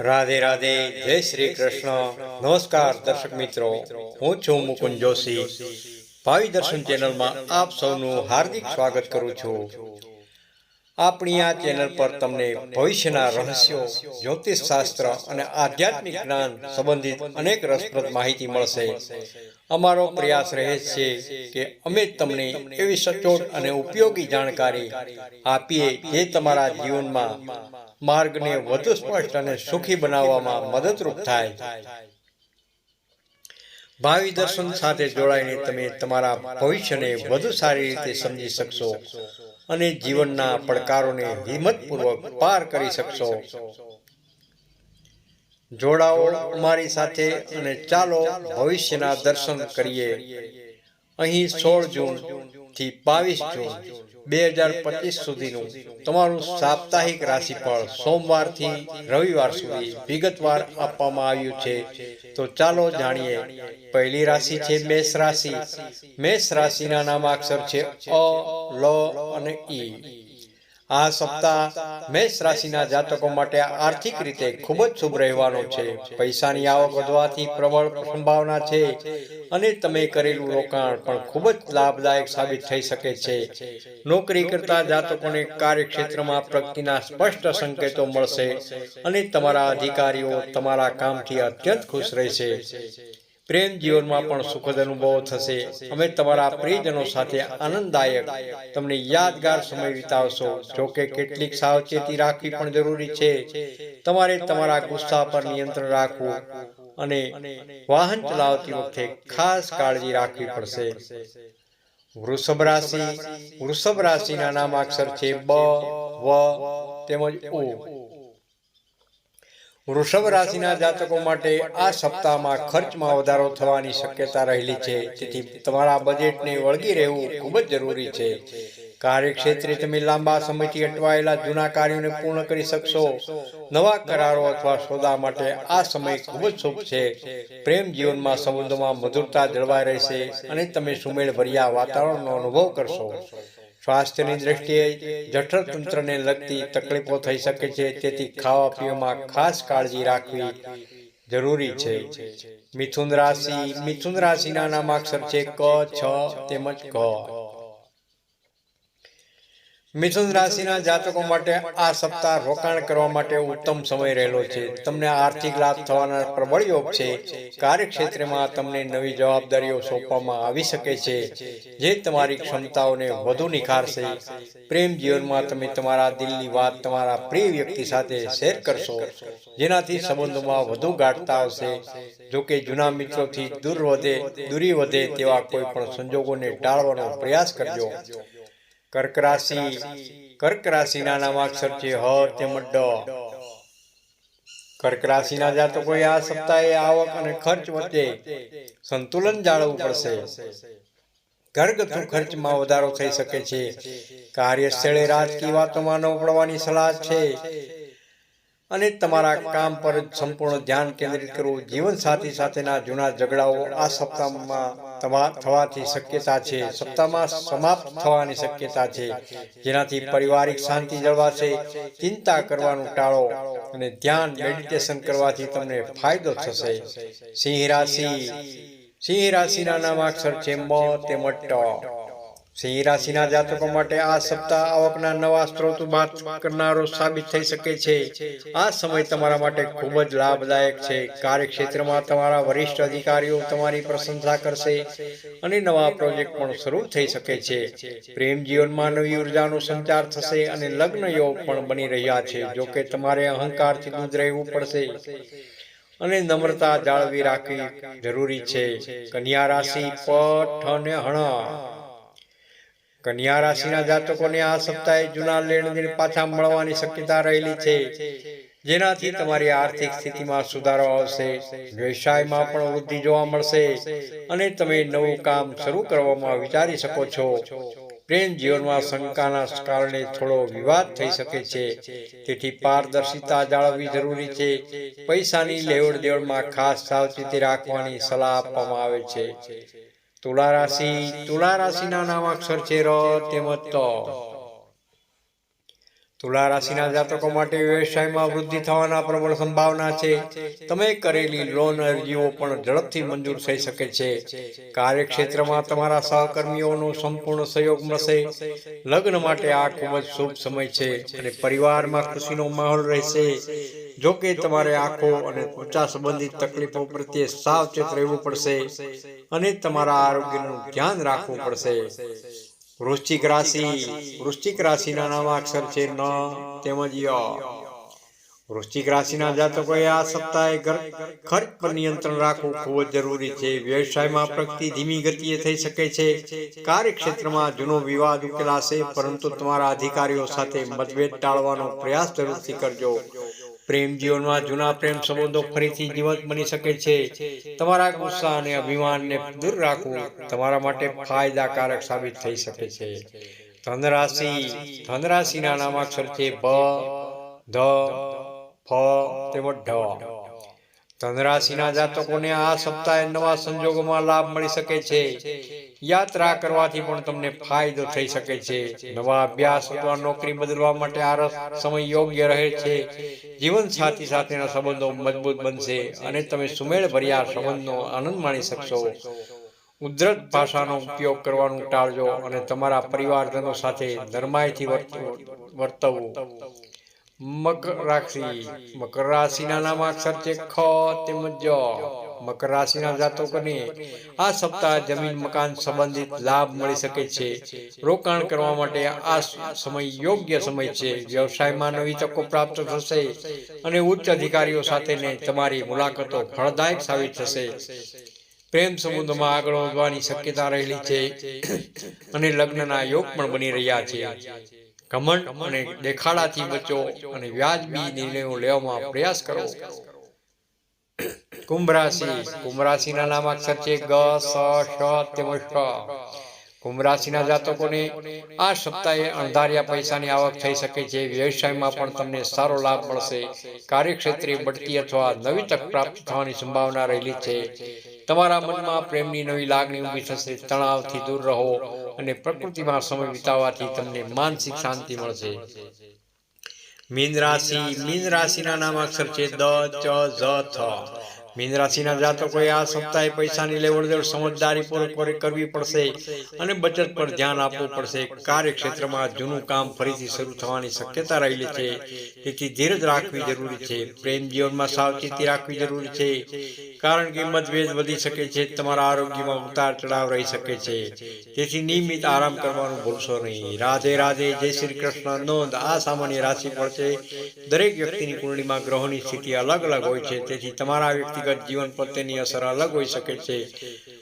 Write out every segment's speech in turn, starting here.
રાધે રાધે, જય શ્રી કૃષ્ણ. નમસ્કાર દર્શક મિત્રો, હું છું મુકુંદ જોશી. ભાવિ દર્શન ચેનલમાં આપ સૌનું હાર્દિક સ્વાગત કરું છું. આપણી આ ચેનલ પર તમને ભવિષ્યના રહસ્યો જ્યોતિષ શાસ્ત્ર અને આધ્યાત્મિક જ્ઞાન સંબંધિત અનેક રસપ્રદ માહિતી મળશે. અમારો પ્રયાસ રહે છે કે અમે તમને એવી સચોટ અને ઉપયોગી જાણકારી આપીએ જે તમારા જીવનમાં માર્ગને વધુ સ્પષ્ટ અને સુખી બનાવવામાં મદદરૂપ થાય. ભાવિ દર્શન સાથે જોડાઈને તમે તમારા ભવિષ્યને વધુ સારી રીતે સમજી શકશો અને જીવનના પડકારોને હિંમતપૂર્વક પાર કરી શકશો. જોડાઓ અમારી સાથે અને ચાલો ભવિષ્યના દર્શન કરીએ. અહીં સોળ જૂન થી બાવીસ જૂન બે હજાર પચીસ સુધીનું તમારું સાપ્તાહિક રાશિફળ સોમવારથી રવિવાર સુધી વિગતવાર આપવામાં આવ્યું છે. તો ચાલો જાણીએ, પહેલી રાશિ છે મેષ રાશિ. મેષ રાશિના નામાક્ષર છે અ, લ અને ઈ. આ સપ્તાહ મેષ રાશિના જાતકો માટે આર્થિક રીતે ખૂબ જ શુભ રહેવાનો છે. પૈસાની આવક વધવાથી પ્રબળ સંભાવના છે અને તમે કરેલું રોકાણ પણ ખૂબ જ લાભદાયક સાબિત થઈ શકે છે. નોકરી કરતા જાતકોને કાર્યક્ષેત્રમાં પ્રગતિના સ્પષ્ટ સંકેતો મળશે અને તમારા અધિકારીઓ તમારા કામથી અત્યંત ખુશ રહેશે. પ્રેમ જીવનમાં પણ સુખદ અનુભવો થશે. અમે તમારા પ્રિયજનો સાથે આનંદદાયક તમને યાદગાર સમય વિતાવશો જોકે કેટલીક સાવચેતી રાખવી પણ જરૂરી છે. તમારે તમારા ગુસ્સા પર નિયંત્રણ રાખવું અને વાહન ચલાવતી વખતે ખાસ કાળજી રાખવી પડશે. વૃષભ રાશિ, વૃષભ રાશિના નામ અક્ષર છે બ, વ, તેમજ ઉ. વૃષભ રાશિના જાતકો માટે આ સપ્તાહમાં ખર્ચમાં વધારો થવાની શક્યતા રહેલી છે. તેથી તમારા બજેટને વળગી રહેવું ખૂબ જ જરૂરી છે. કાર્યક્ષેત્રે તમે લાંબા સમયથી અટવાયેલા જૂના કાર્યોને પૂર્ણ કરી શકશો. નવા કરારો અથવા સોદા માટે આ સમય ખૂબ જ શુભ છે. પ્રેમ જીવનમાં સંબંધોમાં મધુરતા જળવાઈ રહેશે અને તમે સુમેળ ભર્યા વાતાવરણનો અનુભવ કરશો. સ્વાસ્થ્યની દ્રષ્ટિએ જઠર તંત્રને લગતી તકલીફો થઈ શકે છે. તેથી ખાવા પીવામાં ખાસ કાળજી રાખવી જરૂરી છે. મિથુન રાશિ મિથુન રાશિના નામાક્ષર છે ક છ તેમજ ક. મિથુન રાશિના જાતકો માટે આ સપ્તાહ રોકાણ કરવા માટે ઉત્તમ સમય રહેલો છે. તમને આર્થિક લાભ થવાના પ્રબળ યોગ છે. કાર્યક્ષેત્રમાં તમને નવી જવાબદારીઓ સોંપવામાં આવી શકે છે, જે તમારી ક્ષમતાઓને વધુ નિખારશે. પ્રેમ જીવનમાં તમે તમારા દિલની વાત તમારા પ્રિય વ્યક્તિ સાથે શેર કરશો, જેનાથી સંબંધોમાં વધુ ગાઢતા આવશે. જોકે જૂના મિત્રોથી દૂર વધે, દૂરી વધે તેવા કોઈ પણ સંજોગોને ટાળવાનો પ્રયાસ કરજો. કર્ક રાશિ કર્ક રાશિના નામાક્ષર છે હ તેમજ ડ કર્ક રાશિના જાતકોએ આ સપ્તાહે આવક અને ખર્ચ વચ્ચે સંતુલન જાળવવું પડશે. ઘરગથ્થુ ખર્ચમાં વધારો થઈ શકે છે. કાર્યસ્થળે રાજકીય વાતોમાં ન પડવાની સલાહ છે. અને તમારા કામ પર સંપૂર્ણ ધ્યાન કેન્દ્રિત કરવું જીવન સાથી સાથેના જૂના ઝઘડાઓ આ સપ્તાહમાં થવાથી શક્યતા છે. સપ્તાહમાં સમાપ્ત થવાની શક્યતા છે. જેનાથી પારિવારિક શાંતિ જળવાશે, ચિંતા કરવાનું ટાળો અને ધ્યાન મેડિટેશન કરવાથી તમને ફાયદો થશે. સિંહ રાશિ. સિંહ રાશિના નામાક્ષર છે મ તેમજ ટ સિંહ રાશિના જાતકો માટે આ સપ્તાહ આવકના નવા સ્ત્રોત બાદ કરનારો સાબિત થઈ શકે છે. આ સમય તમારા માટે ખૂબ જ લાભદાયક છે. કાર્યક્ષેત્રમાં તમારા વરિષ્ઠ અધિકારીઓ તમારી પ્રશંસા કરશે અને નવા પ્રોજેક્ટ પણ શરૂ થઈ શકે છે. પ્રેમ જીવનમાં નવી ઉર્જાનો સંચાર થશે અને લગ્ન યોગ પણ બની રહ્યા છે જોકે તમારે અહંકારથી દૂર રહેવું પડશે અને નમ્રતા જાળવી રાખવી જરૂરી છે. કન્યા રાશિ પઠ અને હણ કન્યા રાશિના જાતકોને આ સપ્તાહે જૂના લેણદેણ પાછા મળવાની શક્યતા રહેલી છે. જેનાથી તમારી આર્થિક સ્થિતિમાં સુધારો આવશે, વ્યવસાયમાં પણ વૃદ્ધિ જોવા મળશે અને તમે નવું કામ શરૂ કરવામાં વિચારી શકો છો. પ્રેમ જીવનમાં શંકાના કારણે થોડો વિવાદ થઈ શકે છે. તેથી પારદર્શિતા જાળવવી જરૂરી છે. પૈસાની લેવડ દેવડમાં ખાસ સાવચેતી રાખવાની સલાહ આપવામાં આવે છે. તુલા રાશિ તુલા રાશિના નામ અક્ષર છે ર તેમજ ત તુલા રાશિના જાતકો માટે વ્યવસાયમાં વૃદ્ધિ થવાના પ્રબળ સંભાવના છે. તમે કરેલી લોન અરજીઓ પણ ઝડપથી મંજૂર થઈ શકે છે. કાર્યક્ષેત્રમાં તમારા સહકર્મીઓનો સંપૂર્ણ સહયોગ મળશે. લગ્ન માટે આ ખૂબ જ શુભ સમય છે અને પરિવારમાં ખુશીનો માહોલ રહેશે. જો કે તમારે આંખો અને ત્વચા સંબંધિત તકલીફો પ્રત્યે સાવચેત રહેવું પડશે અને તમારા આરોગ્યનું ધ્યાન રાખવું પડશે. વૃશ્ચિક રાશિ, વૃશ્ચિક રાશિના નામાક્ષર છે ન, તેમજ ય. વૃશ્ચિક રાશિના જાતકોએ આ સપ્તાહે ખર્ચ પર નિયંત્રણ રાખવું ખૂબ જ જરૂરી છે. વ્યવસાયમાં પ્રગતિ ધીમી ગતિએ થઈ શકે છે. કાર્યક્ષેત્રમાં જૂનો વિવાદ ઉકેલાશે, પરંતુ તમારા અધિકારીઓ સાથે મતભેદ ટાળવાનો પ્રયાસ જરૂરથી કરજો. પ્રેમ જીવનમાં જૂના પ્રેમ સંબંધો ફરીથી જીવંત બની શકે છે. તમારા ગુસ્સા અને અભિમાનને દૂર રાખવું તમારા માટે ફાયદાકારક સાબિત થઈ શકે છે. ધનરાશિ, ધનરાશિના નામાક્ષર છે ભ ધ, ફ તેમજ ઢ. ધનરાશિના જાતકોને આ સપ્તાહે નવા સંજોગોમાં લાભ મળી શકે છે. યાત્રા કરવાથી પણ તમને ફાયદો થઈ શકે છે. નવા અભ્યાસ અથવા નોકરી બદલવા માટે આ સમય યોગ્ય રહે છે. જીવન સાથી સાથેના સંબંધો મજબૂત બનશે અને તમે સુમેળ ભર્યા સંબંધનો આનંદ માણી શકશો. ઉદ્રત ભાષાનો ઉપયોગ કરવાનું ટાળજો અને તમારા પરિવારજનો સાથે નરમાઈથી વર્તવું. મકર રાશિ મકર રાશિના નામાક્ષર છે ખ તેમજ મકર રાશિના જાતકોને આ સપ્તાહ જમીન મકાન સંબંધિત લાભ મળી શકે છે. રોકાણ કરવા માટે આ સમય યોગ્ય સમય છે. વ્યવસાયમાં નવી તકો પ્રાપ્ત થશે અને ઉચ્ચ અધિકારીઓ સાથેને તમારી મુલાકાતો ફળદાયક સાબિત થશે. પ્રેમ સંબંધોમાં આગળ વધવાની શક્યતા રહેલી છે અને લગ્નના યોગ પણ બની રહ્યા છે. ઘમંડ અને દેખાડાથી બચો અને વ્યાજબી નિર્ણયો લેવામાં પ્રયાસ કરો. કુંભ રાશિ કુંભ રાશિના નામાક્ષર છે ગ, સ શ તેમજ શ કુંભ રાશિના જાતકોને આ સપ્તાહે અણધાર્યા પૈસાની આવક થઈ શકે છે. વ્યવસાયમાં પણ તમને સારો લાભ મળશે. કાર્યક્ષેત્રે બઢતી અથવા નવી તક પ્રાપ્ત થવાની સંભાવના રહેલી છે. તમારા મનમાં પ્રેમની નવી લાગણી ઊભી થશે, તણાવથી દૂર રહો અને પ્રકૃતિમાં સમય વિતાવવાથી તમને માનસિક શાંતિ મળશે. મીન રાશિ, મીન રાશિના નામ અક્ષર છે દ, ચ, ઝ, થ. મીન રાશિના આ સપ્તાહે પૈસાની લેવડ દેવડ સમજદારીપૂર્વક કરવી પડશે અને બચત પર ધ્યાન આપવું પડશે. કાર્યક્ષેત્રમાં જૂનું કામ ફરીથી શરૂ થવાની શક્યતા રહેલી છે. તેથી ધીરજ રાખવી જરૂરી છે. પ્રેમ જીવનમાં સાવચેતી રાખવી જરૂરી છે. કારણ કે મતભેદ વધી શકે છે. તમારા આરોગ્યમાં ઉતાર ચઢાવ રહી શકે છે. તેથી નિયમિત આરામ કરવાનું ભૂલશો નહીં. રાધે રાધે, જય શ્રી કૃષ્ણ. નોંધ, આ સામાન્ય રાશિ પર છે. દરેક વ્યક્તિની કુંડળીમાં ગ્રહોની સ્થિતિ અલગ અલગ હોય છે. તેથી તમારા વ્યક્તિગત જીવન પ્રત્યેની અસર અલગ હોઈ શકે છે.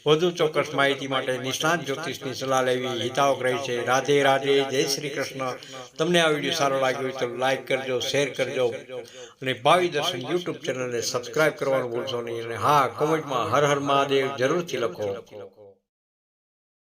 વધુ ચોક્કસ માહિતી માટે નિષ્ણાત જ્યોતિષની સલાહ લેવી હિતાવક રહી છે. રાધે રાધે, જય શ્રી કૃષ્ણ. તમને આ વીડિયો સારો લાગ્યો હોય તો લાઈક કરજો, શેર કરજો અને ભાવિ દર્શન યુટ્યુબ ચેનલને સબસ્ક્રાઈબ કરવાનું ભૂલશો નહીં અને હા, કોમેન્ટમાં હર હર મહાદેવ જરૂરથી લખો.